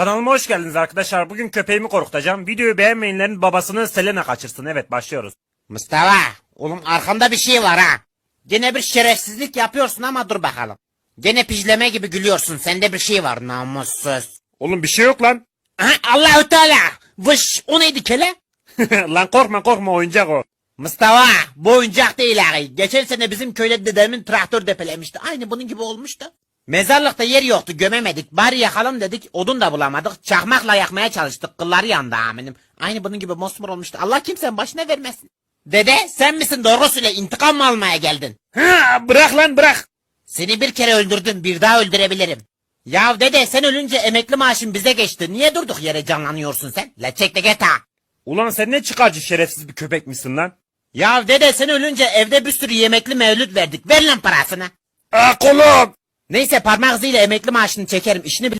Kanalıma hoş geldiniz arkadaşlar. Bugün köpeğimi korkutacağım. Videoyu beğenmeyenlerin babasını Selena kaçırsın. Evet başlıyoruz. Mustafa, oğlum arkamda bir şey var ha. Gene bir şerefsizlik yapıyorsun ama dur bakalım. Gene pijleme gibi gülüyorsun. Sende bir şey var namussuz. Oğlum bir şey yok lan. Aha, Allahu Teala. Vış, o neydi kele? lan korkma korkma oyuncak o. Mustafa, bu oyuncak değil ağabey. Geçen sene bizim köyde dedemin traktör depelemişti. Aynı bunun gibi olmuştu. Mezarlıkta yer yoktu gömemedik. Bari yakalım dedik. Odun da bulamadık. Çakmakla yakmaya çalıştık. Kılları yandı aminim. Aynı bunun gibi mosmor olmuştu. Allah kimsenin başına vermesin. Dede sen misin doğru söyle intikam mı almaya geldin? Ha, bırak lan bırak. Seni bir kere öldürdüm bir daha öldürebilirim. Ya dede sen ölünce emekli maaşın bize geçti. Niye durduk yere canlanıyorsun sen? La çek de ha. Ulan sen ne çıkarcı şerefsiz bir köpek misin lan? Ya dede sen ölünce evde bir sürü yemekli mevlüt verdik. Ver lan parasını. Aa kolum. Neyse parmak iziyle emekli maaşını çekerim. İşini bil...